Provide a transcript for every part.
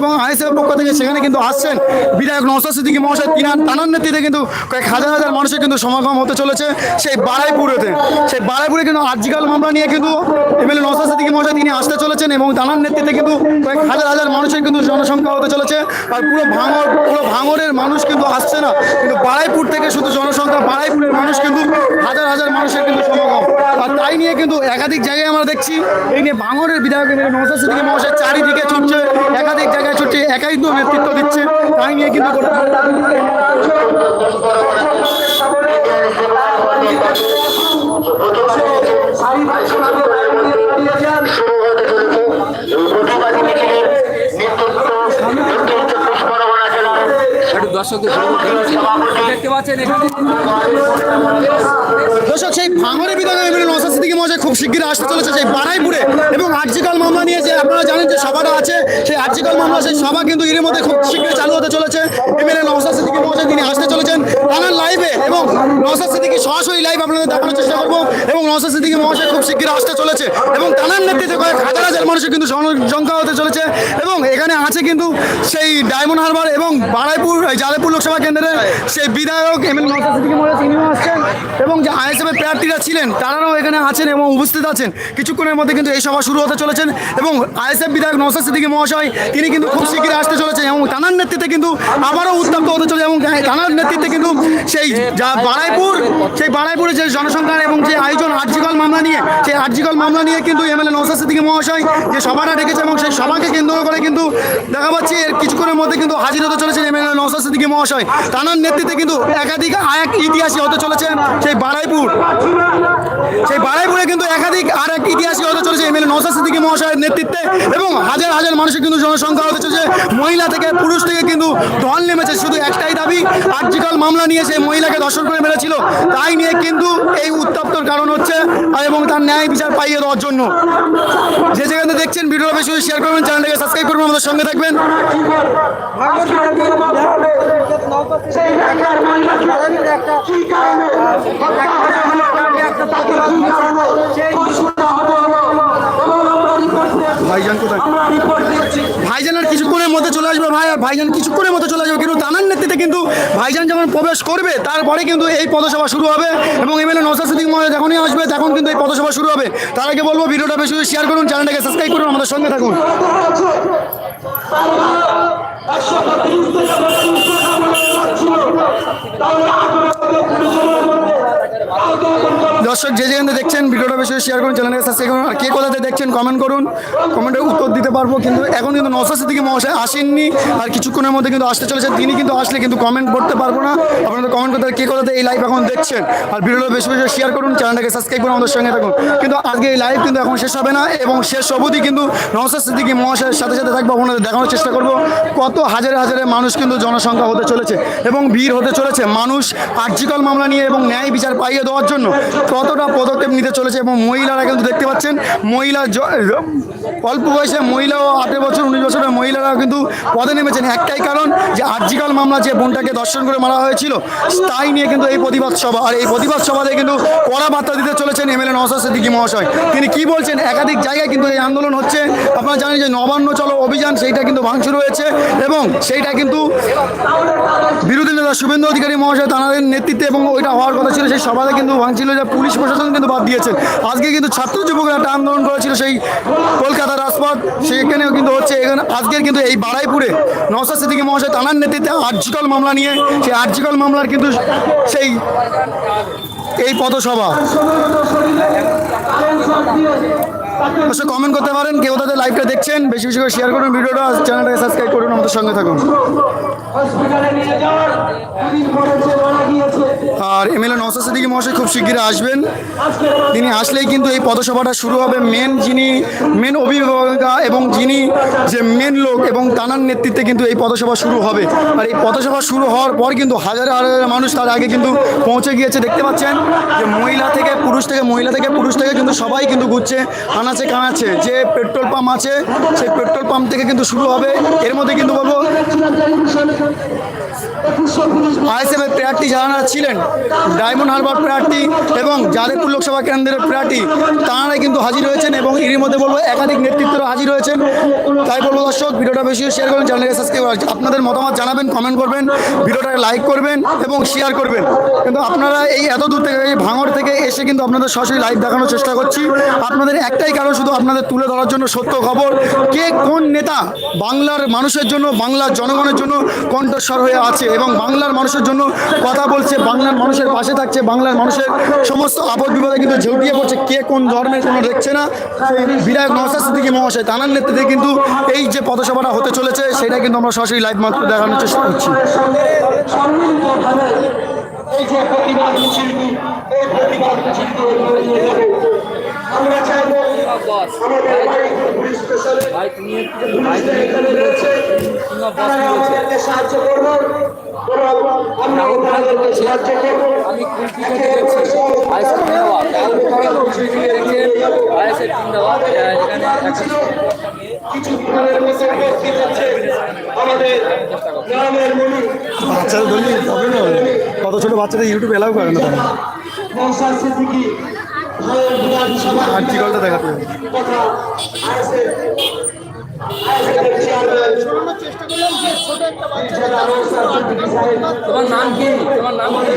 এবং আইএসএফ পক্ষ থেকে সেখানে কিন্তু আসছেন বিধায়ক নওসাদ সিদ্দিকী মহাশয়, তিনার তানার নেতৃত্বে কিন্তু কয়েক হাজার হাজার মানুষের কিন্তু সমাগম হতে চলেছে সেই বারাইপুরেতে। সেই বারাইপুরে কিন্তু আর্জিকাল মামলা নিয়ে কিন্তু এমএলএ নওসাদ সিদ্দিকী মহাশয় তিনি আসতে চলেছেন এবং তানার নেতৃত্বে কিন্তু কয়েক হাজার হাজার মানুষের কিন্তু জনসংখ্যা হতে চলেছে আর পুরো ভাঙর, পুরো ভাঙরের মানুষ কিন্তু আসছে না। কিন্তু বারাইপুর থেকে শুধু জনসংখ্যা, বারাইপুরের মানুষ কিন্তু হাজার হাজার মানুষের কিন্তু সমাগম। আর তাই নিয়ে কিন্তু একাধিক জায়গায় আমরা দেখছি, এই নিয়ে ভাঙরের বিধায়ক নওসাদ সিদ্দিকী মহাশয় চারিদিকে ছুটছে, একাধিক জায়গায় ছুটছে একাই তো নেতৃত্ব দিচ্ছে তাই নিয়ে কিন্তু গোটা শুরু হতে চলেছে এই প্রতিবাদী মিছিলের নেতৃত্ব নেতৃত্ব পুষ্পরমনা জেলার একটু দর্শক, সেই ভাঙরের বিধায়ক এমএলএ মহাশয় খুব শিগগিরই আসতে চলেছে সেই বারাইপুরে এবং আর্জিকাল মামলা নিয়ে যে আপনারা জানেন যে সভাটা আছে, সেই আর্জিকাল মামলা, সেই সভা কিন্তু এর মধ্যে খুব শীঘ্রই চালু হতে চলেছে। এমএলএ নওসাদ সিদ্দিকী তিনি আসতে চলেছেন তানার লাইভে এবং নওসাদ সিদ্দিকী সরাসরি লাইভ আপনাদের দেখানোর চেষ্টা করব এবং সিদ্দিকী মহাশয় খুব শিগগিরই আসতে চলেছে এবং তানার নেতৃত্বে কয়েক হাজার হাজার মানুষের কিন্তু জনসংখ্যা হতে চলেছে। এখানে আছে কিন্তু সেই ডায়মন্ড হারবার এবং বারাইপুর জালেপুর লোকসভা কেন্দ্রের সেই বিধায়ক এম মহাশয় তিনিও আসছেন এবং যে আইএসএফের প্রার্থীরা ছিলেন, তারাও এখানে আছেন এবং উপস্থিত আছেন। কিছুক্ষণের মধ্যে কিন্তু এই সভা শুরু হতে চলেছেন এবং আইএসএফ বিধায়ক নওসাদ সিদ্দিকী মহাশয়, তিনি কিন্তু খুব শীঘ্রই আসতে চলেছেন এবং তানার নেতৃত্বে কিন্তু আবারও উত্তপ্ত হতে চলেছে এবং তানার নেতৃত্বে কিন্তু সেই যা বারাইপুর, সেই বারাইপুরে যে জনসংখ্যা এবং যে আয়োজন আর্জিকল মামলা নিয়ে, সেই আর্জিকল মামলা নিয়ে কিন্তু এমএলএ নওসাদ সিদ্দিকী মহাশয় যে সভাটা ডেকেছে এবং সেই সভাকে কেন্দ্র করে কিন্তু দেখা পাচ্ছি এর কিছুক্ষণের মধ্যে কিন্তু হাজির হতে চলেছেন এমএলএ নওসাদ সিদ্দিকী মহাশয়। তানার নেতৃত্বে কিন্তু একাধিক এক ইতিহাসী হতে চলেছে, সেই বারাইপুর। সেই বারাইপুরে কিন্তু একাধিক আর এক ইতিহাসই হতে চলেছে এমএলএ নওসাদ সিদ্দিকী মহাশয়ের নেতৃত্বে এবং হাজার হাজার মানুষের কিন্তু জনসংখ্যা হতে চলেছে। মহিলা থেকে পুরুষ থেকে কিন্তু ঢল নেমেছে, শুধু একটাই দাবি আর্জিকাল মামলা নিয়ে সেই মহিলাকে দর্শন করে মেরেছিল। তাই নিয়ে কিন্তু এই উত্তপ্তর কারণ হচ্ছে, এবং তার ন্যায় বিচার পাইয়ে দেওয়ার জন্য। যে যেখানে দেখছেন, ভিডিওটা বেশি শেয়ার করবেন, চ্যানেলটাকে সাবস্ক্রাইব করবেন। আমাদের সঙ্গে থাকবেন। কি হত্যা করা হলো একটা তাকে কি কারণে ঘোষণা হতে হলো এবং আমরা রিপোর্ট দিয়েছি ভাইজান কোথায়? ভাইজান আর কিছুক্ষণের মধ্যে চলে আসবে ভাই আর ভাইজান কিছুক্ষণের মধ্যে চলে আসবে। কিন্তু তানার নেতৃত্বে কিন্তু ভাইজান যখন প্রবেশ করবে তারপরে কিন্তু এই পদসভা শুরু হবে এবং এমএলএ নৌসাদ সিদ্দিক মহারাজ যখনই আসবে তখন কিন্তু এই পদসভা শুরু হবে। তার আগে বলব ভিডিওটা বেশি শেয়ার করুন চ্যানেলটাকে সাবস্ক্রাইব করুন আমাদের সঙ্গে থাকুন। তাহলে দর্শক, যে যেখানে দেখছেন, ভিডিওটা বেশি শেয়ার করুন চ্যানেলকে সাবস্ক্রাইব করুন। আর কে কোথাতে দেখছেন কমেন্ট করুন। কমেন্টে উত্তর দিতে পারব, কিন্তু এখন কিন্তু নৌসাদ সিদ্দিকী মহাশয় আসেননি। আর কিছুক্ষণের মধ্যে কিন্তু আসতে চলেছে তিনি কিন্তু আসলে কিন্তু কমেন্ট করতে পারব না। আপনাদের কমেন্ট করতে কে কোথাতে এই লাইভ এখন দেখছেন? আর ভিডিওটা বেশি বেশি শেয়ার করুন চ্যানেলটাকে সাবস্ক্রাইব করুন, আমাদের সঙ্গে থাকুন। কিন্তু আজকে এই লাইভ কিন্তু এখন শেষ হবে না, এবং শেষ অবধি কিন্তু নৌসাদ সিদ্দিকী মহাশয়ের সাথে সাথে থাকব, আপনাদের দেখানোর চেষ্টা করব। কত হাজারে হাজারে মানুষ কিন্তু জনসংখ্যা হতে চলেছে, এবং ভিড় হতে চলেছে। মানুষ আর্জিকল মামলা নিয়ে এবং ন্যায় বিচার পাইয়ে দেওয়ার জন্য কতটা পদক্ষেপ নিতে চলেছে এবং মহিলারা কিন্তু দেখতে পাচ্ছেন মহিলা অল্প বয়সে মহিলা ও আঠেরো বছর, উনিশ বছরের মহিলারা কিন্তু পদে নেমেছেন। একটাই কারণ যে আর্জিকাল মামলা যে বোনটাকে দর্শন করে মারা হয়েছিল, তাই নিয়ে কিন্তু এই প্রতিবাদ সভা। আর এই প্রতিবাদ সভাতে কিন্তু কড়া বার্তা দিতে চলেছেন এমএলএ নওসাদ সিদ্দিকী মহাশয়। তিনি কি বলছেন? একাধিক জায়গায় কিন্তু এই আন্দোলন হচ্ছে। আপনারা জানেন যে নবান্ন চলো অভিযান, সেইটা কিন্তু ভাঙচুর হয়েছে এবং সেইটা কিন্তু বিরোধী নেতা শুভেন্দু অধিকারী মহাশয় তাদের নেতৃত্বে এবং ওইটা হওয়ার কথা ছিল, সেই সভাতে কিন্তু ভাঙছিল যে পুলিশ প্রশাসন কিন্তু বাদ দিয়েছেন। আজকে কিন্তু ছাত্র যুবকরা একটা আন্দোলন করেছিল, সেই কলকাতা রাজপথ, সেখানেও কিন্তু হচ্ছে এখানে, আজকের কিন্তু এই বাড়াইপুরে নওসাদ সিদ্দিকী মহাশয় তানার নেতৃত্বে আর্জিকল মামলা নিয়ে, সেই আর্জিকল মামলার কিন্তু সেই এই পথসভা। অবশ্যই কমেন্ট করতে পারেন, কেউ তাদের লাইভটা দেখছেন, বেশি বেশি করে শেয়ার করুন, ভিডিওটা চ্যানেলটাকে সাবস্ক্রাইব করুন, আমাদের সঙ্গে থাকুন। আর এমএলএ নওসাদ সিদ্দিকী মহাশয় খুব শিগগিরই আসবেন। তিনি আসলেই কিন্তু এই পদসভাটা শুরু হবে মেন যিনি মেন অভিভাবকা এবং যিনি যে মেন লোক এবং তানার নেতৃত্বে কিন্তু এই পদসভা শুরু হবে। আর এই পদসভা শুরু হওয়ার পর কিন্তু হাজার হাজার মানুষ তার আগে কিন্তু পৌঁছে গিয়েছে। দেখতে পাচ্ছেন যে মহিলা থেকে পুরুষ থেকে, মহিলা থেকে পুরুষ থেকে কিন্তু সবাই কিন্তু ঘুরছে। থানার আনাচে কানাচে যে পেট্রোল পাম্প আছে, সেই পেট্রোল পাম্প থেকে কিন্তু শুরু হবে। এর মধ্যে কিন্তু বলব আইএসএফ এর প্রার্থী যারা ছিলেন, ডায়মন্ড হারবার প্রার্থী এবং যাদবপুর লোকসভা কেন্দ্রের প্রার্থী, তাঁরাই কিন্তু হাজির হয়েছেন এবং এর মধ্যে বলব একাধিক নেতৃত্বরা হাজির হয়েছেন। তাই বলব দর্শক, ভিডিওটা বেশি শেয়ার করবেন চ্যানেলকে সাবস্ক্রাইব আপনাদের মতামত জানাবেন কমেন্ট করবেন, ভিডিওটাকে লাইক করবেন এবং শেয়ার করবেন। কিন্তু আপনারা এই এত দূর থেকে, এই ভাঙড় থেকে এসে কিন্তু আপনাদের সরাসরি লাইভ দেখানোর চেষ্টা করছি। আপনাদের একটাই কারণ শুধু আপনাদের তুলে ধরার জন্য সত্য খবর, কে কোন নেতা বাংলার মানুষের জন্য, বাংলার জনগণের জন্য কণ্ঠস্বর হয়ে আছে এবং বাংলার মানুষের জন্য কথা বলছে, বাংলার মানুষের পাশে থাকছে, বাংলার মানুষের সমস্ত আপদ বিপদে কিন্তু ঝেউটিয়ে পড়ছে, কে কোন ধর্মের কোনো দেখছে না। বিধায়ক নওসাদ সিদ্দিকী মহাশয় তানার নেতৃত্বে কিন্তু এই যে পথসভাটা হতে চলেছে, সেটা কিন্তু আমরা সরাসরি লাইভ মাত্র দেখানোর চেষ্টা করছি। এই যে প্রতিবাদ মিছিলটি এই প্রতিবাদ যাবে আমরা চাইব আমাদের বাড়িপুর পুলিশ স্টেশনে ভাই তুমি একটু পুলিশ এখানে রয়েছে। তারা আমাদেরকে সাহায্য করব। আমরা সাহায্য করব। আমি কুলফি এখানে কিছু দিনের মধ্যে উপস্থিত আছে। আমাদের গ্রামের মনি বাচ্চাদের ধরলে কত ছোটো বাচ্চাদের ইউটিউব এলাও করে না সিদ্দিকী আর্টিকেলটা দেখাতে তোমার নাম কি? তোমার নাম কি?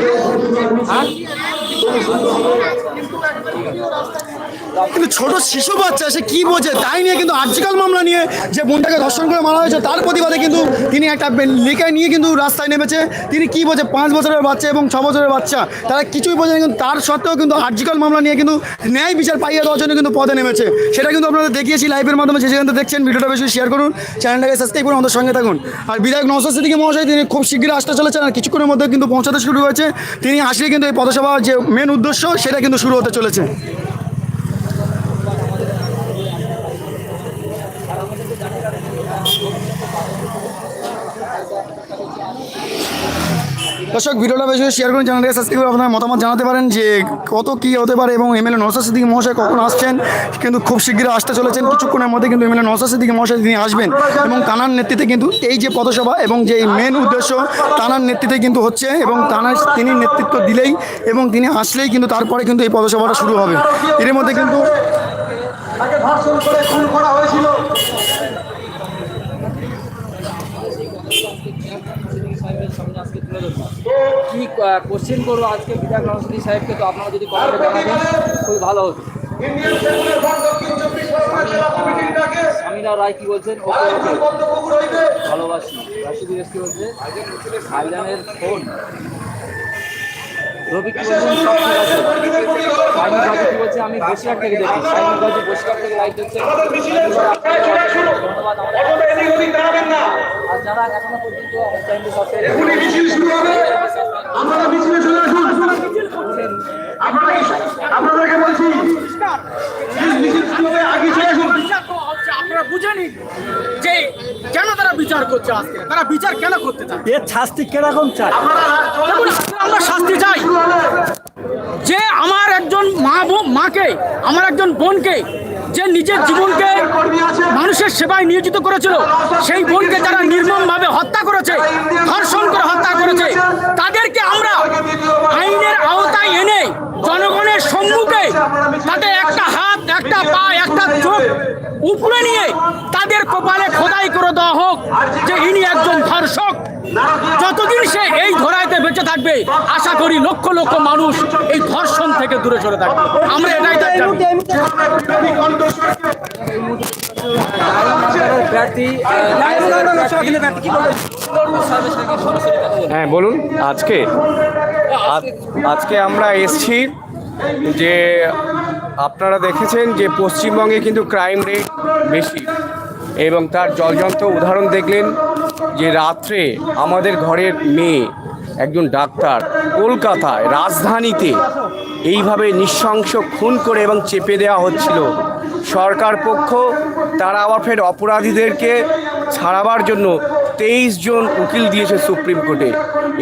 কিন্তু ছোট শিশু বাচ্চা, সে কি বোঝে? তাই নিয়ে কিন্তু আর্জিকাল মামলা নিয়ে যে বোনটাকে ধর্ষণ করে মারা হয়েছে, তার প্রতিবাদে কিন্তু তিনি একটা লেখায় নিয়ে কিন্তু রাস্তায় নেমেছে। তিনি কি বোঝে? পাঁচ বছরের বাচ্চা এবং ছ বছরের বাচ্চা। তারা কিছুই বোঝে কিন্তু তার সত্ত্বেও কিন্তু আর্জিকাল মামলা নিয়ে কিন্তু ন্যায় বিচার পাইয়ে দেওয়ার জন্য কিন্তু পদে নেমেছে। সেটা কিন্তু আপনাদের দেখিয়েছি লাইভের মাধ্যমে, যে যেখানে দেখছেন, ভিডিওটা বেশি শেয়ার করুন চ্যানেলটাকে সাবস্ক্রাইব করুন, আমাদের সঙ্গে থাকুন। আর বিধায়ক নৌসাদ সিদ্দিকী মহাশয়, তিনি খুব শীঘ্রই আসতে চলেছেন আর কিছুক্ষণের মধ্যে কিন্তু পৌঁছাতে শুরু হয়েছে। তিনি আসলে কিন্তু এই পদসভার যে মেন উদ্দেশ্য, সেটা কিন্তু শুরু হতে চলেছে। দর্শক, ভিডিওটা বেশি শেয়ার করুন চ্যানেলটাকে সাবস্ক্রাইব করে আপনার মতামত জানাতে পারেন যে কত কী হতে পারে এবং এমএলএ নৌসাদ সিদ্দিকী মহাশয় কখন আসছেন। কিন্তু খুব শীঘ্রই আসতে চলেছেন। কিছুক্ষণের মধ্যে কিন্তু এমএলএ নৌসাদ সিদ্দিকী মহাশয় তিনি আসবেন এবং তানার নেতৃত্বে কিন্তু এই যে পথসভা এবং যে মেন উদ্দেশ্য তানার নেতৃত্বে কিন্তু হচ্ছে এবং তানার তিনি নেতৃত্ব দিলেই এবং তিনি আসলেই কিন্তু তারপরে কিন্তু এই পথসভাটা শুরু হবে। এর মধ্যে কিন্তু করে করা হয়েছিল। কি কোশ্চেন করব আজকে বিধায়ক নরসিংদী সাহেবকে তো আপনারা যদি কমেন্টে জানাবেন খুবই ভালো হতো। রায় কি বলছেন? ওকে ওকে ভালোবাসি। রাশি দিবস কি বলছে? ভাইজানের ফোন। রবি কি বলছেন? সব ঠিক আছে। সাইনি বাবু কি বলছে? আমি বসিরহাট থেকে দেখি বসিরহাট থেকে লাইভ দেখছে চলে আসুন। ধন্যবাদ আর যারা এখনও পর্যন্ত আমার চ্যানেলটি সাবস্ক্রাইব আপনারা মিছিলে চলে আসুন। আপনারা আপনাদেরকে বলছি মিছিল শুরু হবে আগে চলে আসুন। আপনারা বুঝে নিন যে কেন তারা বিচার করছে আজকে? তারা বিচার কেন করতে চায়? এর শাস্তি কীরকম চাই আমরা শাস্তি চাই। যে আমার একজন মা বোন মাকে আমার একজন বোনকে যে নিজের জীবনকে মানুষের সেবায় নিয়োজিত করেছিল সেই বোনকে যারা নির্মমভাবে হত্যা করেছে ধর্ষণ করে হত্যা করেছে তাদেরকে আমরা আইনের আওতায় এনে জনগণের সম্মুখে তাদের একটা হাত একটা পা একটা চোখ উপরে নিয়ে তাদের কপালে খোদাই করে দেওয়া হোক যে ইনি একজন ধর্ষক। যতদিন সে এই ধরাইতে বেঁচে থাকবে আশা করি লক্ষ লক্ষ মানুষ এই ধর্ষণ থেকে দূরে সরে থাকবে। আমরা এটাই হ্যাঁ বলুন। আজকে আজ- আজকে আমরা এসছি যে আপনারা দেখেছেন যে পশ্চিমবঙ্গে কিন্তু ক্রাইম রেট বেশি এবং তার জলজন্ত উদাহরণ দেখলেন যে রাত্রে আমাদের ঘরের মেয়ে, একজন ডাক্তার কলকাতায় রাজধানীতে এইভাবে নৃশংস খুন করে এবং চেপে দেওয়া হচ্ছিল। সরকার পক্ষ তারা আবার ফের অপরাধীদেরকে ছাড়াবার জন্য তেইশ জন উকিল দিয়েছে সুপ্রিম কোর্টে।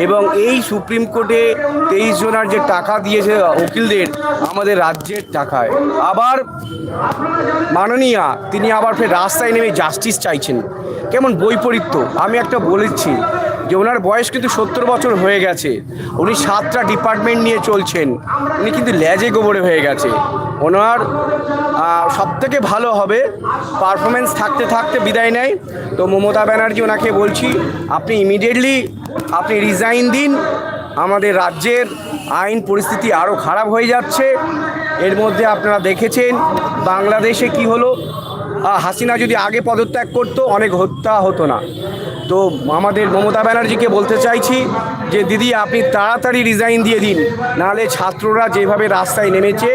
এবং এই সুপ্রিম কোর্টে তেইশ জনের যে টাকা দিয়েছে উকিলদের, আমাদের রাজ্যের টাকায়। আবার মাননীয়া, তিনি আবার ফের রাস্তায় নেমে জাস্টিস চাইছেন। কেমন বৈপরীত্য। আমি একটা বলেছি যে ওনার বয়স কিন্তু সত্তর বছর হয়ে গেছে। উনি সাতটা ডিপার্টমেন্ট নিয়ে চলছেন। উনি কিন্তু ল্যাজে গোবরে হয়ে গেছে। ওনার সব থেকে ভালো হবে পারফরমেন্স থাকতে থাকতে বিদায় নেয়। তো মমতা ব্যানার্জি ওনাকে বলছি, আপনি ইমিডিয়েটলি আপনি রিজাইন দিন, আমাদের রাজ্যের আইন পরিস্থিতি আরও খারাপ হয়ে যাচ্ছে। এর মধ্যে আপনারা দেখেছেন বাংলাদেশে কি হলো? হাসিনা যদি আগে পদত্যাগ করতো, অনেক হত্যা হতো না। তো আমাদের মমতা ব্যানার্জিকে বলতে চাইছি যে দিদি আপনি তাড়াতাড়ি রিজাইন দিয়ে দিন। নাহলে ছাত্ররা যেভাবে রাস্তায় নেমেছে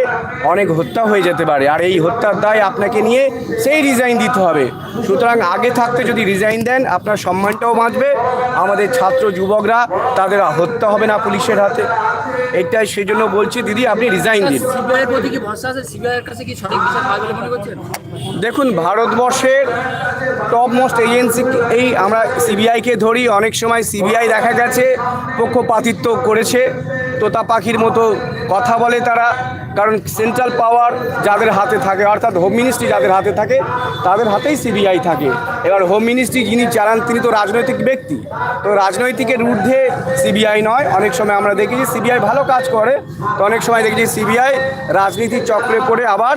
অনেক হত্যা হয়ে যেতে পারে। আর এই হত্যার দায় আপনাকে নিয়ে সেই রিজাইন দিতে হবে। সুতরাং আগে থাকতে যদি রিজাইন দেন আপনার সম্মানটাও বাঁচবে। আমাদের ছাত্র যুবকরা তাদের হত্যা হবে না পুলিশের হাতে। এটাই সেই জন্য বলছি দিদি আপনি রিজাইন দিন। দেখুন ভারতবর্ষের টপ মোস্ট এজেন্সি এই আমরা সিবিআইকে ধরি। অনেক সময় সিবিআই দেখা গেছে পক্ষপাতিত্ব করেছে তোতা পাখির মতো কথা বলে তারা। কারণ সেন্ট্রাল পাওয়ার যাদের হাতে থাকে অর্থাৎ হোম মিনিস্ট্রি যাদের হাতে থাকে তাদের হাতেই সিবিআই থাকে। এবার হোম মিনিস্ট্রি যিনি চালান তিনি তো রাজনৈতিক ব্যক্তি। তো রাজনৈতিকের ঊর্ধ্বে সিবিআই নয়। অনেক সময় আমরা দেখি যে সিবিআই ভালো কাজ করে তো অনেক সময় দেখি যে সিবিআই রাজনীতির চক্রে পড়ে আবার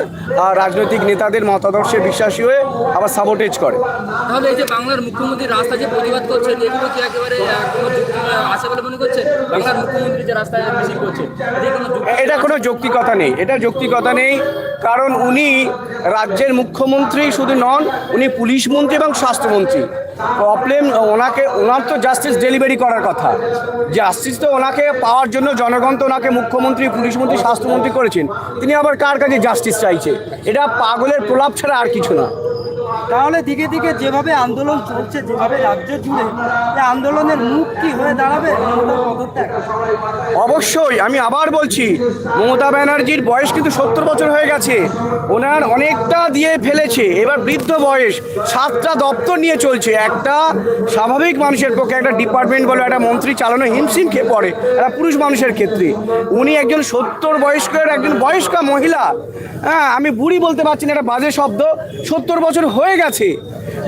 রাজনৈতিক নেতাদের মতাদর্শে বিশ্বাসী হয়ে আবার সাবোটেজ করে। তাহলে এই যে বাংলার মুখ্যমন্ত্রী রাস্তা যে প্রতিবাদ করছেন এগুলো কি একেবারে আছে বলে মনে করছেন? বাংলার মুখ্যমন্ত্রী যে রাস্তায় মিছিল এটা কোনো যৌক্তিকতা নেই। এটা যৌক্তিকতা নেই। কারণ উনি রাজ্যের মুখ্যমন্ত্রী শুধু নন, উনি পুলিশ মন্ত্রী এবং স্বাস্থ্যমন্ত্রী। প্রবলেম ওনাকে, ওনার তো জাস্টিস ডেলিভারি করার কথা। জাস্টিস তো ওনাকে পাওয়ার জন্য জনগণ তো ওনাকে মুখ্যমন্ত্রী পুলিশমন্ত্রী স্বাস্থ্যমন্ত্রী করেছেন। তিনি আবার কার কাছে জাস্টিস চাইছে? এটা পাগলের প্রলাপ ছাড়া আর কিছু না। তাহলে দিকে দিকে যেভাবে আন্দোলন চলছে, যেভাবে রাজ্য জুড়ে আন্দোলনের মুখ কি হয়ে দাঁড়াবে অবশ্যই, আমি আবার বলছি, মমতা ব্যানার্জির বয়স কিন্তু সত্তর বছর হয়ে গেছে। ওনার অনেকটা দিয়ে ফেলেছে, এবার বৃদ্ধ বয়স, সাতটা দপ্তর নিয়ে চলছে। একটা স্বাভাবিক মানুষের পক্ষে, একটা ডিপার্টমেন্ট বলে, একটা মন্ত্রী চালানো হিমশিম খেয়ে পড়ে, একটা পুরুষ মানুষের ক্ষেত্রে। উনি একজন সত্তর বয়স্কের, একজন বয়স্কা মহিলা। হ্যাঁ আমি বুড়ি বলতে পারছি না একটা বাজে শব্দ। সত্তর বছর হয়ে গেছে।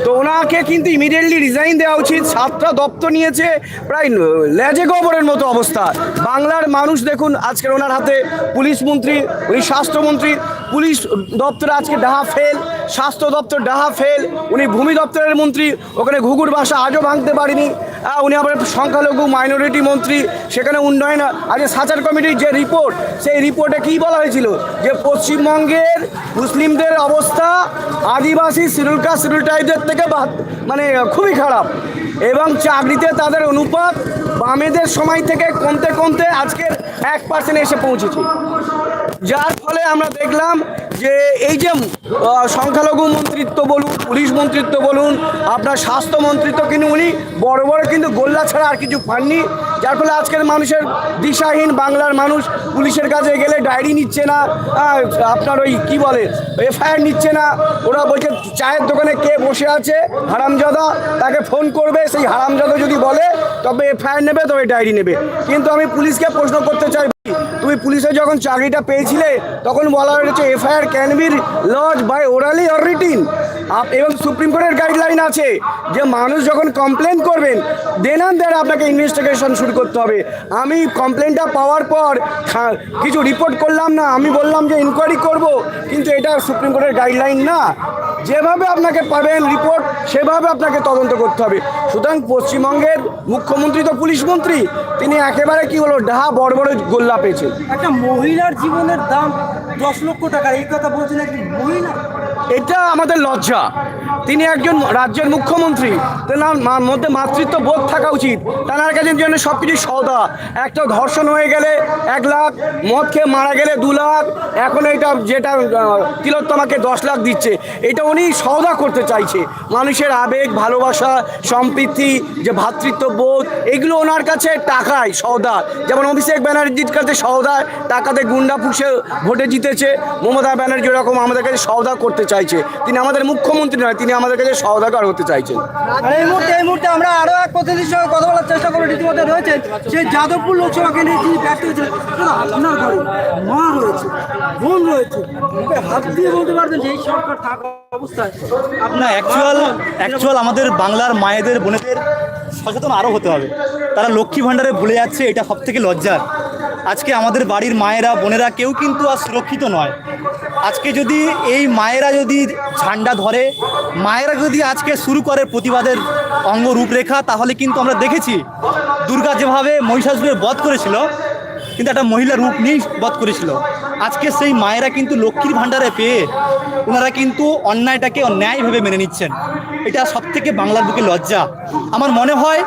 তো ওনাকে কিন্তু ইমিডিয়েটলি রিজাইন দেওয়া উচিত। সাতটা দপ্তর নিয়েছে, প্রায় লেজে গোবরের মতো অবস্থা। বাংলার মানুষ দেখুন, আজকের ওনার হাতে পুলিশ মন্ত্রী, উনি স্বাস্থ্যমন্ত্রী পুলিশ দপ্তর আজকে ডাহা ফেল, স্বাস্থ্য দপ্তর ডাহা ফেল। উনি ভূমি দপ্তরের মন্ত্রী, ওখানে ঘুঘুর বাসা আজও ভাঙতে পারেনি। উনি আবার সংখ্যালঘু মাইনরিটি মন্ত্রী, সেখানে উন্নয়ন আজকে সাচার কমিটির যে রিপোর্ট সেই রিপোর্টে কী বলা হয়েছিল? যে পশ্চিমবঙ্গের মুসলিমদের অবস্থা আদিবাসী শিডিউল কাস্ট শিডিউল থেকে মানে খুবই খারাপ। এবং চাকরিতে তাদের অনুপাত বামেদের সময় থেকে কমতে কমতে আজকের এক পার্সেন্ট এসে পৌঁছেছে। যার ফলে আমরা দেখলাম যে এই যে সংখ্যালঘু মন্ত্রিত্ব বলুন, পুলিশ মন্ত্রিত্ব বলুন, আপনার স্বাস্থ্য মন্ত্রিত্ব কিন্তু উনি বড় বড় কিন্তু গোল্লা ছাড়া আর কিছু পাননি। যার ফলে আজকের মানুষের দিশাহীন বাংলার মানুষ পুলিশের কাছে গেলে ডায়েরি নিচ্ছে না আপনার ওই কি বলে, এফআইআর নিচ্ছে না। ওরা বলছে, চায়ের দোকানে কে বসে আছে? হারামজাদা তাকে ফোন করবে, সেই হারামজাদা যদি বলে, তবে এফআইআর নেবে, তবে ডায়েরি নেবে। কিন্তু আমি পুলিশকে প্রশ্ন করতে চাই তুমি পুলিশে যখন চাকরিটা পেয়েছিলে, তখন বলা হয়েছে, FIR can be lodge by orally or written এবং সুপ্রিম কোর্টের গাইডলাইন আছে যে মানুষ যখন কমপ্লেন করবেন দেন অ্যান্ড দেন আপনাকে ইনভেস্টিগেশন শুরু করতে হবে। আমি কমপ্লেনটা পাওয়ার পর কিছু রিপোর্ট করলাম না, আমি বললাম যে ইনকোয়ারি করব, কিন্তু এটা সুপ্রিম কোর্টের গাইডলাইন না। যেভাবে আপনাকে পাবেন রিপোর্ট সেভাবে আপনাকে তদন্ত করতে হবে। সুতরাং পশ্চিমবঙ্গের মুখ্যমন্ত্রী তো পুলিশ মন্ত্রী, তিনি একেবারে কি হলো ডাহা বড় বড় গোল্লা পেয়েছেন। একটা মহিলার জীবনের দাম দশ লক্ষ টাকা এই কথা বলছেন একজন মহিলা? এটা আমাদের লজ্জা। তিনি একজন রাজ্যের মুখ্যমন্ত্রী। তেনার মধ্যে মাতৃত্ব বোধ থাকা উচিত। তেনার কাছে জন্য সব কিছু সওদা। একটা ধর্ষণ হয়ে গেলে এক লাখ, মদ খেয়ে মারা গেলে দু লাখ। এখন এটা যেটা তিলোত্তমাকে দশ লাখ দিচ্ছে, এটা উনি সওদা করতে চাইছে। মানুষের আবেগ, ভালোবাসা, সম্প্রীতি, যে ভ্রাতৃত্ব বোধ এগুলো ওনার কাছে টাকায় সওদা। যেমন অভিষেক ব্যানার্জির কাছে সওদা, টাকাতে গুন্ডা পুষে ভোটে জিতেছে। মমতা ব্যানার্জি ওরকম আমাদের কাছে সওদা করতে চাইছে। তিনি আমাদের মুখ্যমন্ত্রী নয় তিনি আমাদের কাছে সহদাগর হতে চাইছেন। এই মুহূর্তে এই মুহূর্তে আমরা আরও এক প্রতিনিধির সঙ্গে কথা বলার চেষ্টা করব। রীতিমধ্যে রয়েছেন সেই যাদবপুর লোকসভা কেন্দ্রে যিনি ব্যর্থ হয়েছেন আপনার ঘরে মা রয়েছে বোন রয়েছে। হাত দিয়ে বলতে পারবেন যে এই সরকার থাকা অবস্থায়। না অ্যাকচুয়াল অ্যাকচুয়াল আমাদের বাংলার মায়েদের বোনেদের সচেতন আরও হতে হবে। তারা লক্ষ্মী ভাণ্ডারে ভুলে যাচ্ছে এটা সব থেকে লজ্জার। আজকে আমাদের বাড়ির মায়েরা বোনেরা কেউ কিন্তু আর সুরক্ষিত নয়। আজকে যদি এই মায়েরা যদি ঝান্ডা ধরে, মায়েরা যদি আজকে শুরু করে প্রতিবাদের অঙ্গ রূপরেখা, তাহলে কিন্তু আমরা দেখেছি দুর্গা যেভাবে মহিষাসুরের বধ করেছিল, কিন্তু একটা মহিলা রূপ নিয়েই বধ করেছিল। আজকে সেই মায়েরা কিন্তু লক্ষ্মীর ভাণ্ডারে পেয়ে ওনারা কিন্তু অন্যায়টাকে অন্যায় ভেবে মেনে নিচ্ছেন। এটা সব থেকে বাংলার বুকে লজ্জা। আমার মনে হয়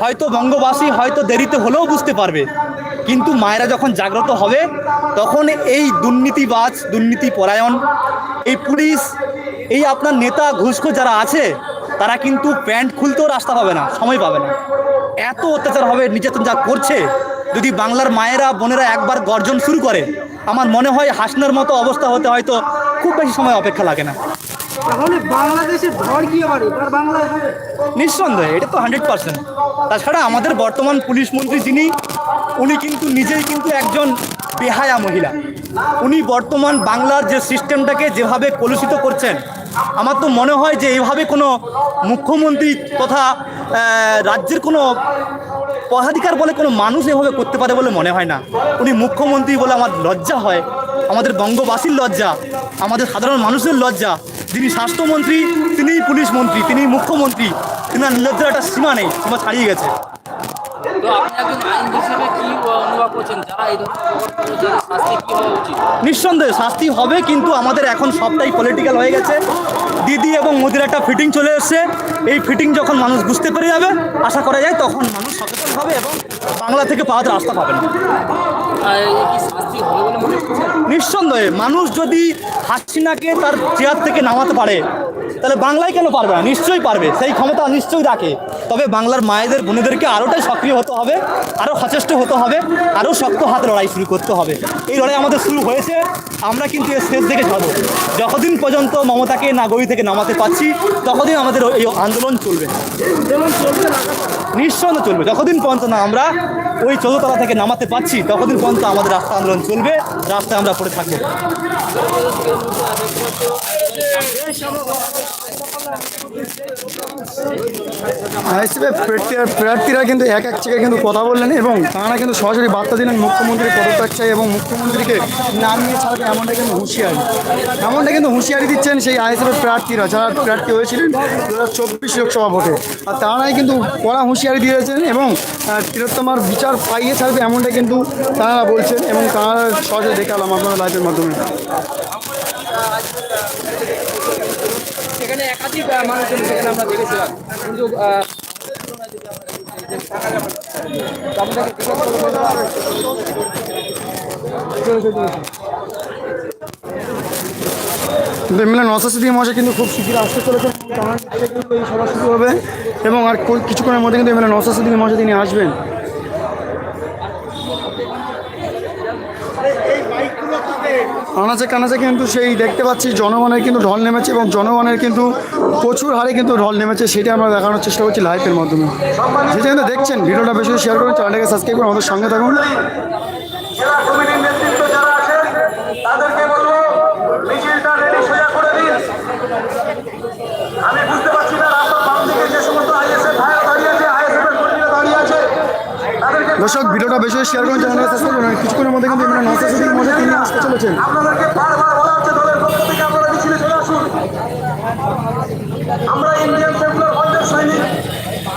হয়তো বঙ্গবাসী হয়তো দেরিতে হলেও বুঝতে পারবে। কিন্তু মায়েরা যখন জাগ্রত হবে, তখন এই দুর্নীতিবাজ দুর্নীতি পরায়ণ এই পুলিশ, এই আপনার নেতা ঘুষখো যারা আছে, তারা কিন্তু প্যান্ট খুলতেও রাস্তা পাবে না, সময় পাবে না। এত অত্যাচার হবে, নির্যাতন যা করছে, যদি বাংলার মায়েরা, বোনেরা একবার গর্জন শুরু করে, আমার মনে হয় হাসনার মতো অবস্থা হতে হয়তো খুব বেশি সময় অপেক্ষা লাগে না। তাহলে বাংলাদেশের ঘর কি নিঃসন্দেহে, এটা তো হান্ড্রেড পার্সেন্ট। তাছাড়া আমাদের বর্তমান পুলিশ মন্ত্রী যিনি, উনি কিন্তু নিজেই কিন্তু একজন বেহায়া মহিলা। উনি বর্তমান বাংলার যে সিস্টেমটাকে যেভাবে কলুষিত করছেন, আমার তো মনে হয় যে এইভাবে কোনো মুখ্যমন্ত্রী তথা রাজ্যের কোনো পদাধিকার বলে কোনো মানুষ এভাবে করতে পারে বলে মনে হয় না। উনি মুখ্যমন্ত্রী বলে আমার লজ্জা হয়। আমাদের বঙ্গবাসীর লজ্জা, আমাদের সাধারণ মানুষের লজ্জা যিনি স্বাস্থ্যমন্ত্রী তিনিই পুলিশ মন্ত্রী তিনিই মুখ্যমন্ত্রী তিনার নির্লজ্জার একটা সীমা নেই সীমা ছাড়িয়ে গেছে। নিঃসন্দেহে শাস্তি হবে কিন্তু আমাদের এখন সবটাই পলিটিক্যাল হয়ে গেছে। দিদি এবং মোদির একটা ফিটিং চলে এসছে। এই ফিটিং যখন মানুষ বুঝতে পেরে যাবে আশা করা যায় তখন মানুষ সচেতন হবে এবং বাংলা থেকে পাওয়ার রাস্তা পাবে না। নিঃসন্দেহে মানুষ যদি হাসিনাকে তার চেয়ার থেকে নামাতে পারে তাহলে বাংলায় কেন পারবে না? নিশ্চয়ই পারবে। সেই ক্ষমতা নিশ্চয়ই রাখে। তবে বাংলার মায়েদের বোনেদেরকে আরোটাই সক্রিয় হতে হবে আরও সচেষ্ট হতে হবে আরও শক্ত হাতে লড়াই শুরু করতে হবে। এই লড়াই আমাদের শুরু হয়েছে আমরা কিন্তু এর শেষ দিকে যাব যতদিন পর্যন্ত মমতাকে নাগরী থেকে নামাতে পাচ্ছি ততদিন আমাদের এই আন্দোলন চলবে। নিঃসন্দেহে চলবে। যতদিন পর্যন্ত না আমরা ওই চৌধুতলা থেকে নামাতে পারছি, ততদিন পর্যন্ত আমাদের রাস্তা আন্দোলন চলবে, রাস্তায় আমরা পড়ে থাকব। প্রার্থীরা কিন্তু এক এক জায়গায় কিন্তু কথা বললেন এবং তারা কিন্তু সরাসরি বার্তা দিলেন মুখ্যমন্ত্রী পদত্যাগ চাই এবং মুখ্যমন্ত্রীকে নামিয়ে ছাড়বে এমনটা কিন্তু হুঁশিয়ারি, এমনটা কিন্তু হুঁশিয়ারি দিচ্ছেন সেই আইএসএফের প্রার্থীরা যারা প্রার্থী হয়েছিলেন দু হাজার চব্বিশ লোকসভা ভোটে। আর তারাই কিন্তু কড়া হুঁশিয়ারি দিয়েছেন এবং তিলোত্তমার বিচার পাইয়ে ছাড়বে এমনটা কিন্তু তারা বলছেন এবং তারা সহজে দেখালাম আপনারা লাইভের মাধ্যমে। সেখানে একাধিক মানুষজন সেখানে আমরা দেখেছিলাম। কিন্তু নসা সিদ্দিক মহাশয় কিন্তু খুব শীঘ্র আসতে চলেছেন। এই সভা শুরু হবে এবং আর কিছুক্ষণের মধ্যে কিন্তু নসা সিদ্দিক মহাশয় তিনি আসবেন। আনাচে কানাচে কিন্তু সেই দেখতে পাচ্ছি, জনগণের কিন্তু ঢল নেমেছে এবং জনগণের কিন্তু প্রচুর হারে কিন্তু ঢল নেমেছে সেটা আমরা দেখানোর চেষ্টা করছি লাইভের মাধ্যমে। যেটা কিন্তু দেখছেন, ভিডিওটা বেশি শেয়ার করুন চ্যানেলটাকে সাবস্ক্রাইব করুন আমাদের সঙ্গে থাকুন জেলা কমিটির নেতৃত্ব যারা আছেন তাদেরকে বলব মিছিলটা রেডি সোজা করে দিন আমি বুঝতে পারছি না রাস্তার বাম দিকে যে সমস্ত আইএসএফ ভাইরা দাঁড়িয়ে আছে আইএসএফ এর কর্মীরা দাঁড়িয়ে আছে তাদেরকে দর্শক, ভিডিওটা বেশি শেয়ার করুন চ্যানেলটাকে সাবস্ক্রাইব করুন কিছুক্ষণের মধ্যে কিন্তু এখানে নসা সুযোগ মধ্যে তিনি আসতে চলেছেন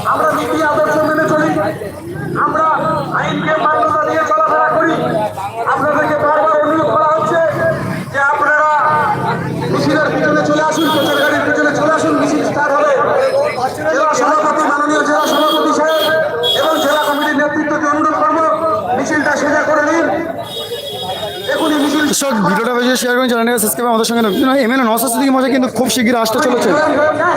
আমরা নীতি, আদর্শ মেনে চলি। আমরা আইনকে মান্যতা দিয়ে চলাফেরা করি আপনাদেরকে বারবার অনুরোধ করা হচ্ছে যে আপনারা মিছিলের পিছনে চলে আসুন প্রচার গাড়ির পিছনে চলে আসুন মিছিল স্টার্ট হবে জেলা সভাপতি মাননীয় জেলা সভাপতি সাহেব এবং জেলা কমিটির নেতৃত্বকে অনুরোধ করব মিছিলটা সোজা করে নিন এখনই মিছিল দর্শক ভিডিওটা বেশি শেয়ার করুন চ্যানেলটাকে সাবস্ক্রাইব আমাদের সঙ্গে থাকুন এমএলএ নসা সিদ্দিক মহাশয় কিন্তু খুব শীঘ্র আসতে চলেছে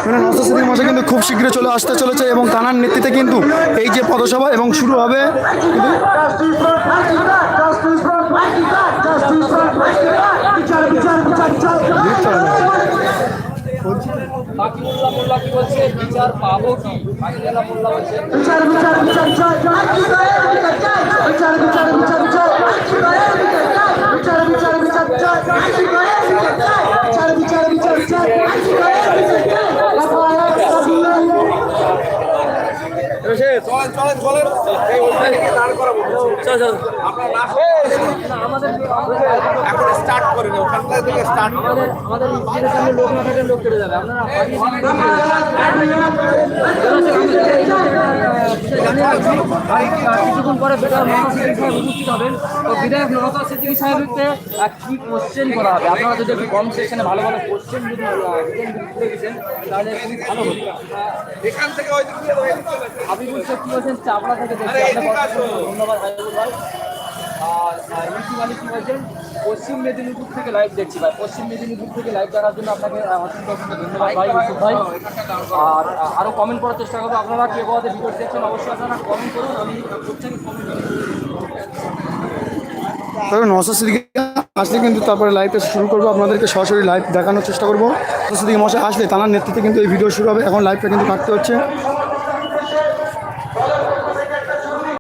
এমএলএ নসা মজা কিন্তু খুব শীঘ্র চলে আসতে চলেছে এবং তানার নেতৃত্বে কিন্তু এই যে পদসভা এবং শুরু হবে বিচার বিচার বিচার বাকিউল্লাহ মোল্লা কি বলছে বিচার পাবো কি বাকিউল্লাহ মোল্লা বলছে বিচার বিচার বিচার চাই বিচার চাই বিচার বিচার বিচার চাই বিচার বিচার বিচার চাই বিচার বিচার বিচার চাই বিচার বিচার বিচার চাই কিছুক্ষণ পরে বিধায়ক নওয়াজ সিদ্দিকী সাহেবকে কি কোশ্চেন করা হবে। আপনারা যদি একটু কম সেকশনে ভালো ভালো কোশ্চেন যদি তাহলে খুবই ভালো হবে এখান থেকে আপনি পশ্চিম মেদিনীপুর থেকে লাইভ দেখছি ভাই পশ্চিম মেদিনীপুর থেকে লাইভ দেখার জন্য আপনাকে ধন্যবাদ ভাই ভাই আর আহ, আরও কমেন্ট করার চেষ্টা করব আপনারা কে ভিডিও দেখছেন অবশ্যই আপনারা কমেন্ট করুন আমি তবে নশো আসলে কিন্তু তারপরে লাইভটা শুরু করব। আপনাদেরকে সরাসরি লাইভ দেখানোর চেষ্টা করব। নওশাদ সিদ্দিকি মশাই আসলে তার নেতৃত্বে কিন্তু এই ভিডিও শুরু হবে। এখন লাইভটা কিন্তু কাটতে হচ্ছে।